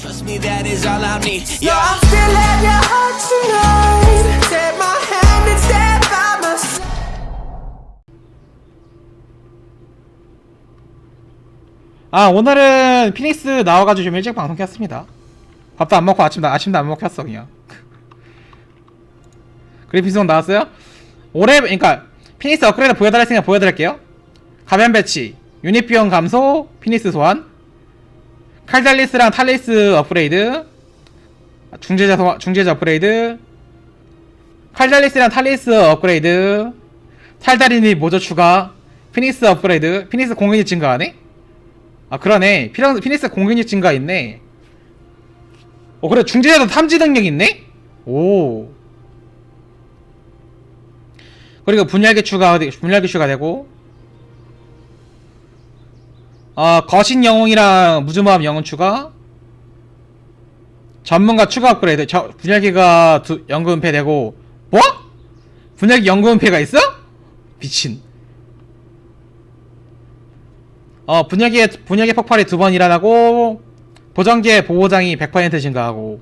Trust me, that is all I need. So Yeah. I'm still at your heart tonight. Take my hand and stand by my side. 아 오늘은 피닉스 나와가지고 좀 일찍 방송 켰습니다 밥도 안 먹고 아침도 아침도 안 먹고 켰어 그냥 그래픽송 나왔어요? 올해 그러니까 피닉스 업그레이드 보여드릴 생각 보여드릴게요 가변 배치 유닛 비용 감소 피닉스 소환 칼달리스랑 탈리스 업그레이드. 중재자 소환, 중재자 업그레이드. 칼달리스랑 탈리스 업그레이드. 탈다리니 모조 추가. 피닉스 업그레이드. 피닉스 공격력 증가하네? 아 그러네. 피랑, 피닉스 공격력 증가 있네. 어 그래. 중재자도 탐지 능력 있네? 오. 그리고 분열기 추가 분열기 추가되고 어 거신 영웅이랑 무주모함 영웅 추가? 전문가 추가 업그레이드. 저 분열기가 두, 연금 은폐되고. 뭐? 분열기 연금 은폐가 있어? 미친. 어, 분열기의, 분열기 폭발이 두 번 일어나고, 보정기의 보호장이 100% 증가하고,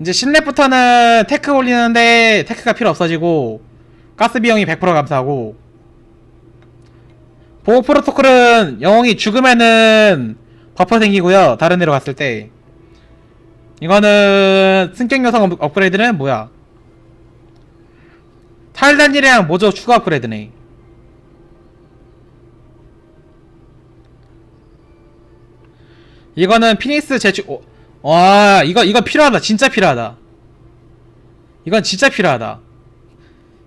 이제 10렙부터는 테크 올리는데, 테크가 필요 없어지고, 가스 비용이 100% 감소하고, 보호 프로토콜은 영웅이 죽으면은 버퍼 생기고요. 다른 데로 갔을 때. 이거는 승격 업- 업그레이드는 뭐야? 탈단이랑 모조 추가 업그레이드네. 이거는 피닉스 제출 어, 와 이거 이거 필요하다 진짜 필요하다 이건 진짜 필요하다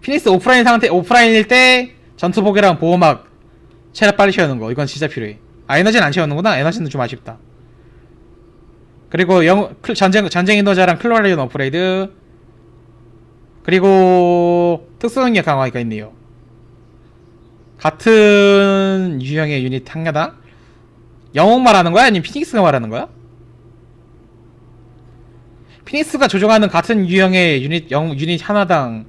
피닉스 오프라인 상태 오프라인일 때 전투복이랑 보호막 체력 빨리 채우는 거. 이건 진짜 필요해. 아 에너지는 안 채우는구나. 에너지는 좀 아쉽다. 그리고 영 클- 전쟁 전쟁 인도자랑 클로리온 업그레이드. 그리고 특수 능력 강화가 있네요. 같은 유형의 유닛 한가당 영웅 말하는 거야? 아니면 피닉스가 말하는 거야? 피닉스가 조종하는 같은 유형의 유닛 영 유닛 하나당.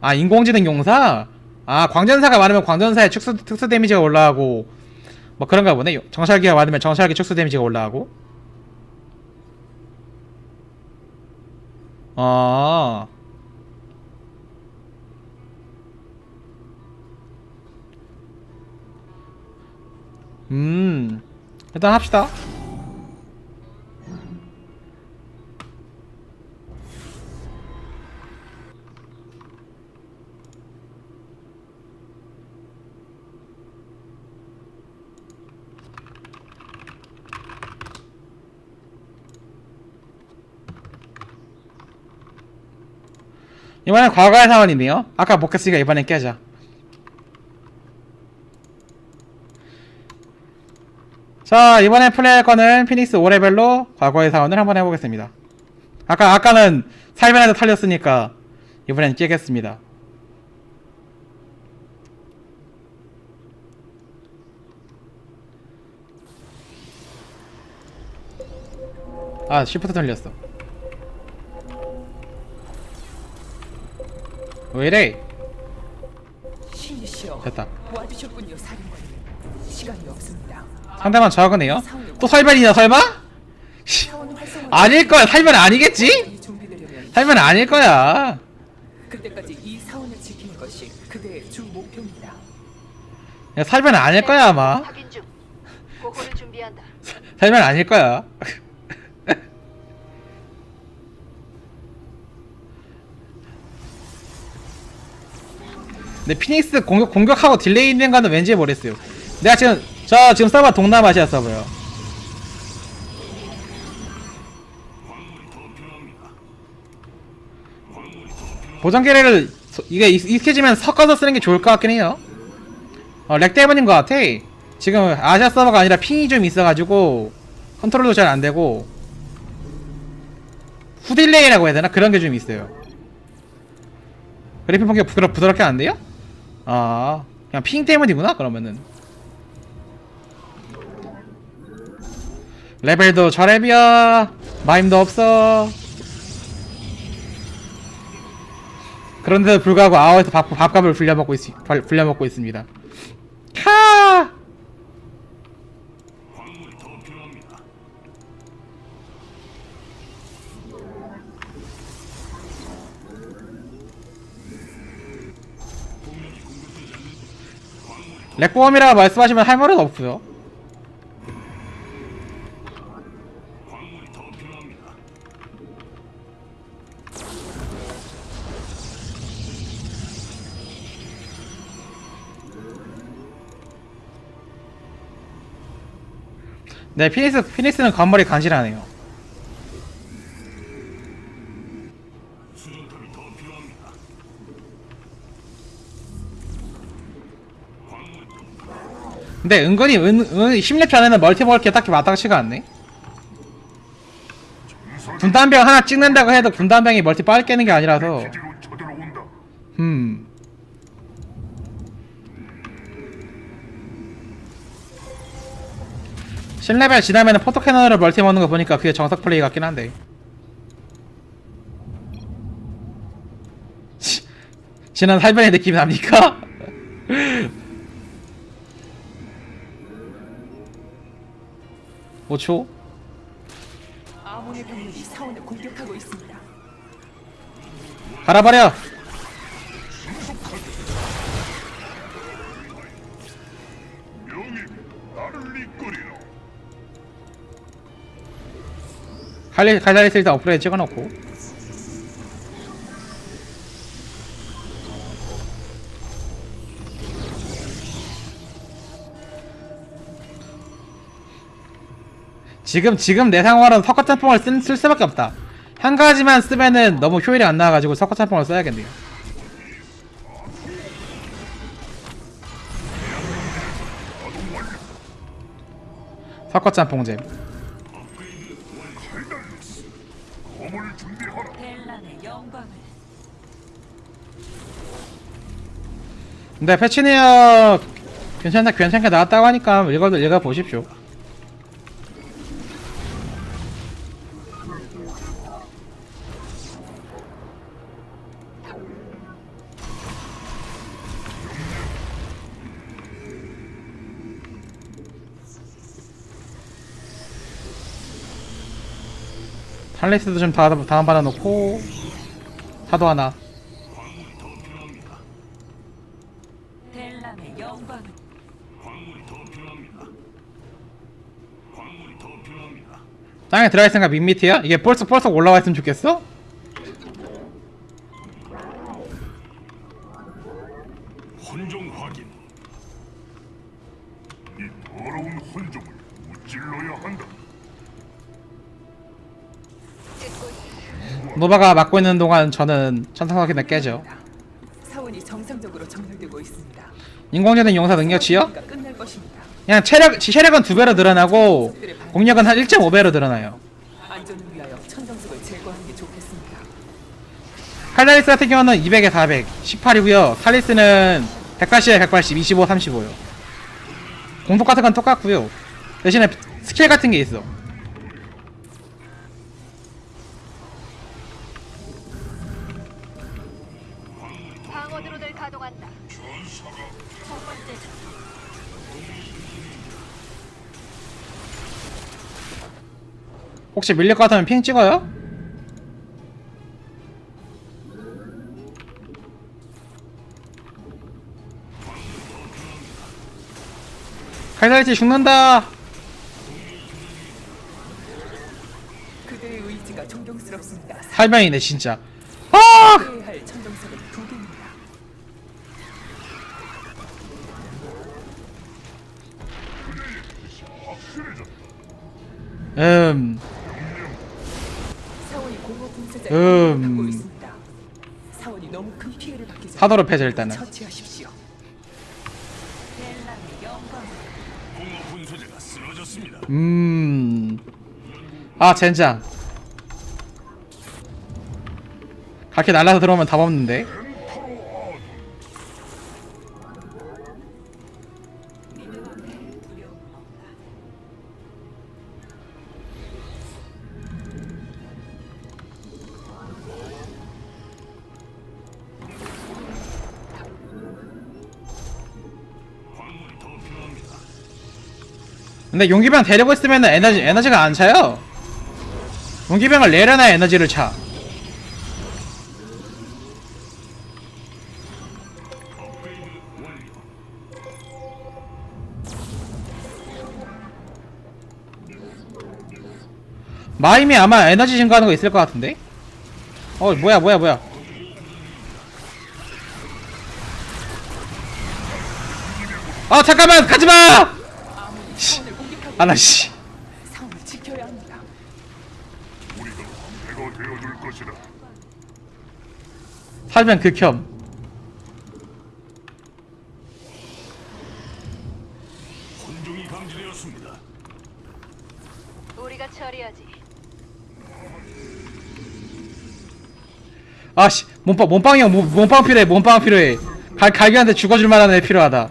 아 인공지능 용사? 아 광전사가 많으면 광전사의 특수 특수 데미지가 올라가고 뭐 그런가 보네. 요- 정찰기가 많으면 정찰기 특수 데미지가 올라가고. 아. 음. 일단 합시다. 이번엔 과거의 사원이네요. 아까 못 깼으니까 이번엔 깨자. 자 이번에 플레이할 거는 피닉스 5레벨로 과거의 사원을 한번 해보겠습니다 아까 아까는 살면에도 털렸으니까 이번엔 깨겠습니다 아 시프트 털렸어 왜 이래? 신이시여 됐다. 와주셨군요 사령관님. 시간이 없습니다. 상대방 저하네요? 또 설변이냐 설마? 활성화 아닐 거야. 설변 아니겠지? 준비되려면 설변 아닐 거야. 그때까지 이 사원을 지키는 것이 그대의 주 목표입니다. 야, 살면 아닐 거야 아마. 확인 중. 고고를 준비한다. 살면 아닐 거야 근데 피닉스 공격 공격하고 딜레이 있는 거는 왠지 모르겠어요. 내가 지금 저 지금 서버 동남아시아 서버요. 보정계를 서- 이게 익- 익숙해지면 섞어서 쓰는 게 좋을 것 같긴 해요. 어, 렉 때문인 것 같아. 지금 아시아 서버가 아니라 핑이 좀 있어가지고 컨트롤도 잘 안 되고 후딜레이라고 해야 되나? 그런 게 좀 있어요. 그래픽 부드럽, 부드럽게 안 돼요? 아 그냥 핑 때문이구나 그러면은. 레벨도 저랩이야. 마임도 없어. 그런데도 불구하고 아워에서 밥, 밥값을 불려먹고, 있, 불려먹고 있습니다 렉보험이라고 말씀하시면 할 말은 없고요. 네 피니스 피니스는 건물이 간지나네요 근데 은근히 은, 은 10렙 전에는 멀티멀티 딱히 마땅치가 않네 군단병 하나 찍는다고 해도 군단병이 멀티 빨리 깨는 게 아니라서. 음 신레벨 지나면은 포토캐논으로 멀티 먹는 거 보니까 그게 정석 플레이 같긴 한데 지- 지난 살변의 느낌이 납니까? 오초 아몬의 병력이 사원을 공격하고 있습니다. 갈아버려 명예 나를 이끌이라. 칼리 칼리스 일단 업그레이드 찍어놓고 지금 지금 내 상황은 석화 짬뽕을 쓸, 쓸 수밖에 없다 한 가지만 쓰면은 너무 효율이 안 나와가지고 써야겠네요 칼달리스. 검을 준비하라. 벨란의 영광을 근데 패치니어 괜찮다 괜찮게 나왔다고 하니까 읽어 읽어 보십시오. 탈레스도 좀 다, 다운 받아 놓고 사도 하나 땅에 들어갈 생각 밋밋이야? 이게 벌써 벌써 올라와 있으면 좋겠어? 노바가 막고 있는 동안 저는 천상석이나 깨죠. 사원이 정상적으로 정렬되고 있습니다. 인공지능 용사 능력치요? 끝날 것입니다. 그냥 체력 체력은 두 배로 늘어나고 공력은 한 1.5배로 늘어나요. 안전을 위하여 천정석을 제거하는 게 좋겠습니다. 칼라리스 같은 경우는 200에 400, 18이고요. 칼리스는 180에 180, 25, 35요. 공속 같은 건 똑같고요. 대신에 스킬 같은 게 있어. 혹시 밀릴 것 같으면 핑 찍어요? 칼날치 죽는다. 그대의 의지가 존경스럽습니다. 살명이네 진짜. 아! 해야 할 천정석은 두 개입니다. 음. 사원이 공허 분쇄자를 음. 공격하고 있습니다. 사원이 너무 큰 피해를 받기 전에 사도로 패죠 일단은. 처치하십시오. 벨란의 영광을 공허 분쇄자가 쓰러졌습니다. 음. 아 젠장. 각기 날라서 들어오면 답 없는데. 근데 용기병 데리고 있으면 에너지 에너지가 안 차요. 용기병을 내려놔야 에너지를 차. 마임이 아마 에너지 증가하는 거 있을 것 같은데? 어 뭐야 뭐야 뭐야 아 잠깐만 가지마 아무리 사원을 공격하고 아나씨 사원을 지켜야 합니다. 우리가 방패가 되어줄 것이다. 살면 극혐 혼종이 감지되었습니다. 우리가 처리하지. 아씨 몸빵 몸빵이 형 몸, 몸빵 필요해 몸빵 필요해 갈, 갈기한테 죽어줄 만한 애 필요하다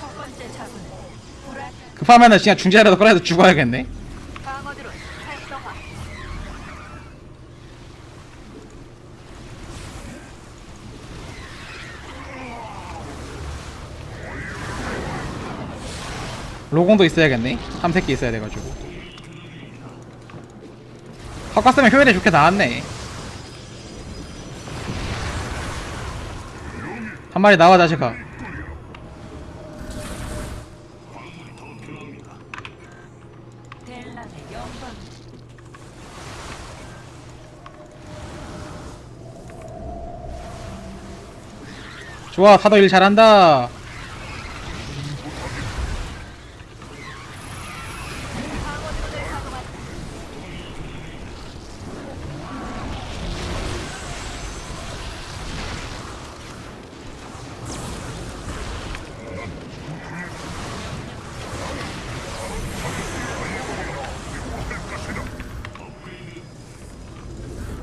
첫 번째 자군은 불안 급하면은 그냥 중재라도 끌어서 죽어야겠네. 로공도 있어야겠네. 삼새끼 있어야 돼가지고. 헛갔으면 효율이 좋게 나왔네. 한 마리 나와 자식아 좋아 사도 일 잘한다.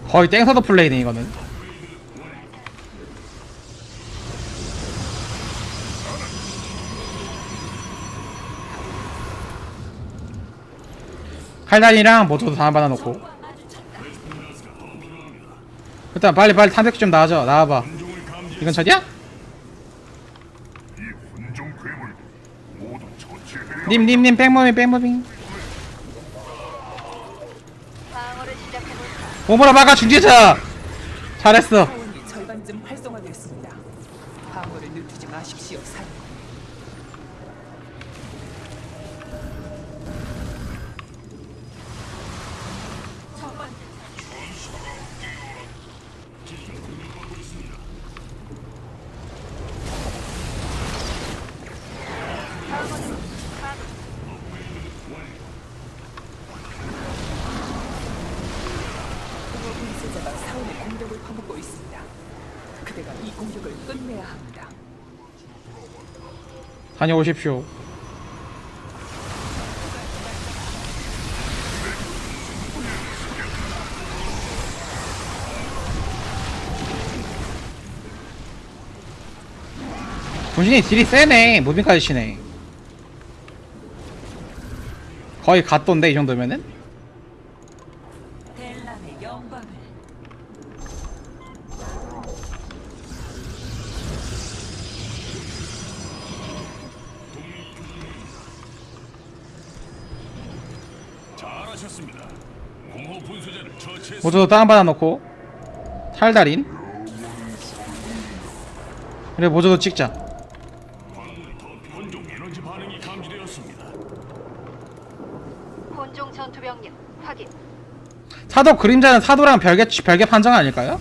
거의 땡서도 플레이네 이거는 칼단이랑 모토도 다 받아놓고. 일단 빨리 빨리 탄핵 좀 나와줘. 나와봐. 이건 처치해야? 님님님 방어를 시작해볼까. 오므라 막아 중재자! 잘했어 사원이 절반쯤 활성화됐습니다. 방어를 늦추지 마십시오, 사령. 첫 번째 방어드론 가동. 공허 분쇄자가 사원의 공격을 퍼붓고 있습니다. 그대가 이 공격을 끝내야 합니다. 다녀오십시오. 분신이 딜이 세네. 무빙까지 치네. 거의 갓돈데 이 정도면은 하셨습니다. 공허 분쇄자를 처치했습니다. 모두도 다운 받아 놓고 탈달인 그래 모두도 찍자 혼종 에너지 반응이 감지되었습니다. 혼종 전투병력 확인. 사도 그림자는 사도랑 별개 별개 판정 아닐까요?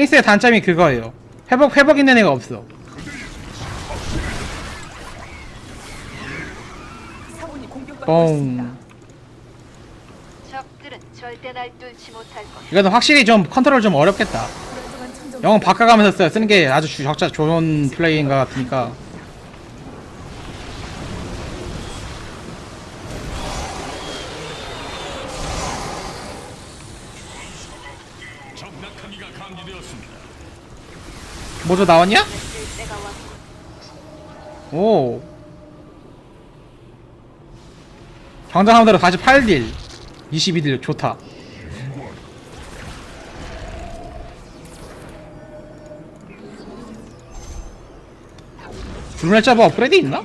피닉스의 단점이 그거예요. 회복 회복 있는 애가 없어. 사원이 공격받고 뻥. 있습니다. 적들은 절대 날 뚫지 못할 것. 이거는 확실히 좀 컨트롤 좀 어렵겠다. 영웅 바꿔가면서 써- 쓰는 게 아주 주- 적자 좋은 플레이인 것 같으니까 뭐저 나왔냐? 오 당장 한 대로 48딜 22딜 좋다 불멸자부 업그레이드 있나?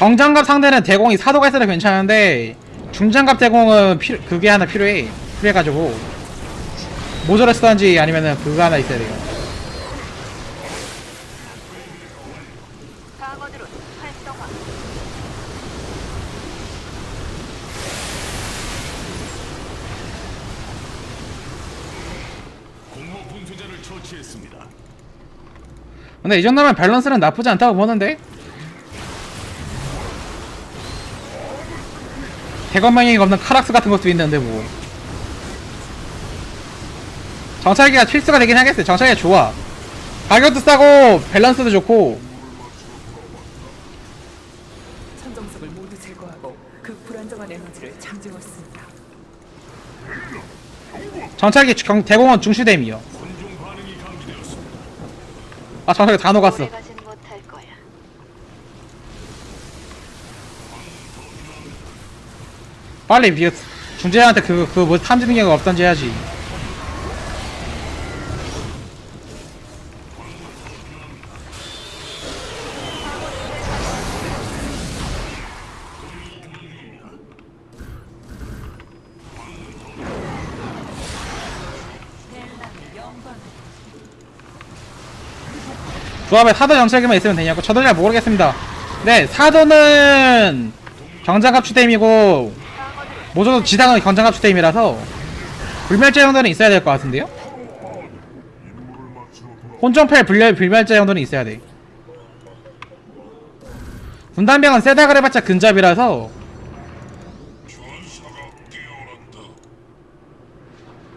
경장갑 상대는 대공이 사도가 있어도 괜찮은데 중장갑 대공은 필 그게 하나 필요해. 필요해가지고. 모조를 쓰던지 아니면은 그거 하나 있어야 돼요. 근데 이 정도면 밸런스는 나쁘지 않다고 보는데 대검명이 없는 카락스 같은 것도 있는데 뭐. 정찰기가 필수가 되긴 하겠어요. 정찰기가 좋아. 가격도 싸고 밸런스도 좋고. 천정석을 모두 제거하고 그 불안정한 에너지를 잠재웠습니다. 정찰기 경, 대공원 감지되었습니다. 아 정찰기 다 녹았어 오래 가진 못할 거야. 빨리 비 중재한테 그그뭐 탐지 능력 없던지 해야지. 조합에 사도 정찰기만 있으면 되냐고. 저도 잘 모르겠습니다. 네 사도는 경장갑 추댐이고 모조도 지상은 경장갑 추댐이라서 불멸자 정도는 있어야 될 것 같은데요? 혼종패 불멸, 불멸자 정도는 있어야 돼. 분단병은 세다 그래봤자 근접이라서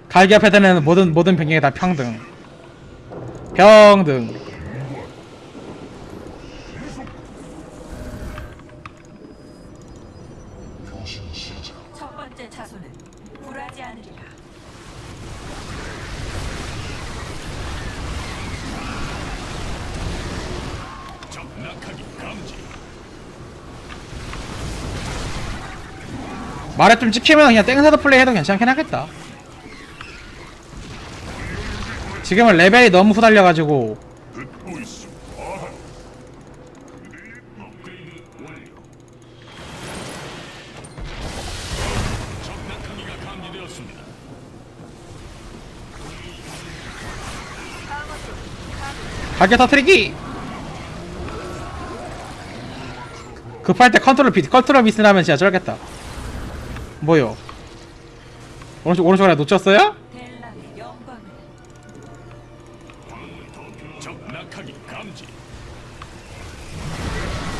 갈기 앞에 되는 모든 모든 병력이 다 평등. 평등 첫 번째 차소는 불하지 않으리라. 적 낙하기 감지. 말에 좀 찍히면 그냥 땡사도 플레이 해도 괜찮긴 하겠다. 지금은 레벨이 너무 후달려가지고. 가게 터트리기! 급할 때 컨트롤 비 컨트롤 미스 나면 진짜 쩔겠다 뭐요 오른쪽 오른쪽 아래 놓쳤어요?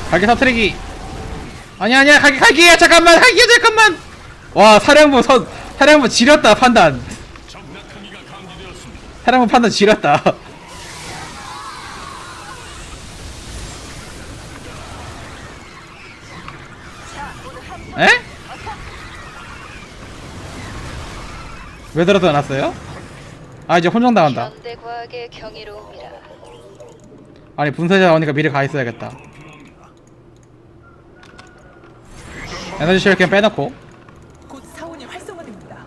가게 터트리기 아니 아니야 가게 가게 잠깐만 가게 잠깐만 와 사령부 선 사령부 지렸다 판단. 사령부 판단 지렸다 에? 왜 들어도 났어요? 아 이제 혼종 당한다 현대 과학의 경이로움이라. 아니 분쇄자 언니가 미리 가 있어야겠다 에너지 쉘 그냥 빼놓고 곧 사원이 활성화됩니다.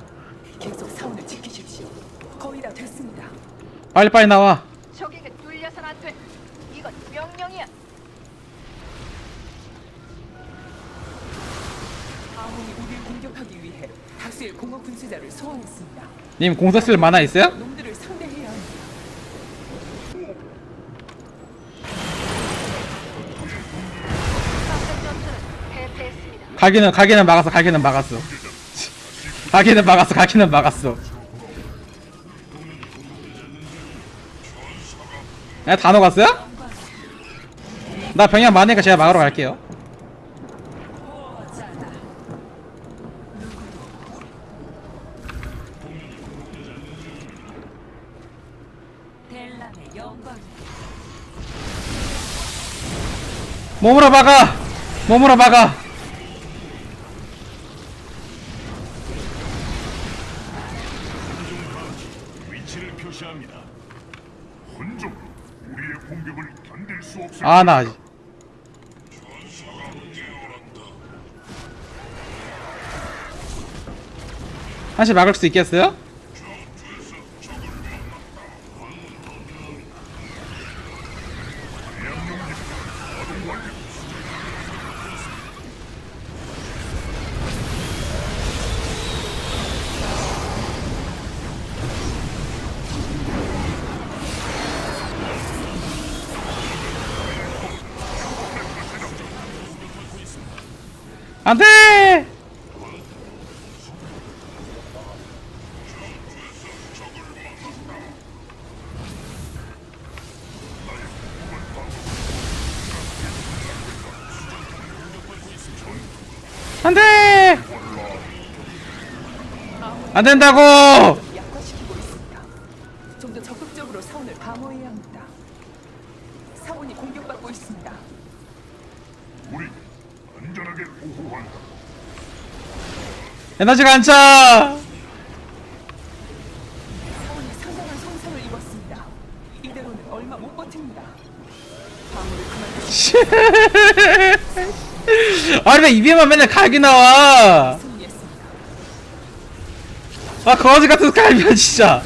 계속 사원을 지키십시오. 거의 다 됐습니다. 빨리빨리 나와 적에게 뚫려선 안 돼. 이건 명령이야. 아몬이 우리를 공격하기 다수의 공허 분쇄자를 소환했습니다. 님 공서 쓸 만화 있어요? 놈들을 상대해야 합니다. 전투는. 가기는 가기는 막았어 가기는 막았어 가기는 막았어 가기는 막았어 야, 다 녹았어요? 나 병력 많으니까 제가 막으러 갈게요 몸으로 막아! 몸으로 막아! 아, 나. 한시 막을 수 있겠어요? 안 돼! 안 돼! 안 된다고! 약화시키고 있습니다. 좀 더 적극적으로 사원을 방어해야 합니다. 사원이 공격받고 있습니다. 우리 안전하게 보호한다. 에너지가 안 차! 사원이 상당한 손상을 입었습니다. 이대로는 얼마 못 버팁니다. 방어를 그만두시고 아니 왜 입에만 맨날 각이 나와 승리했습니다. 아 거지 같은 갈비야 진짜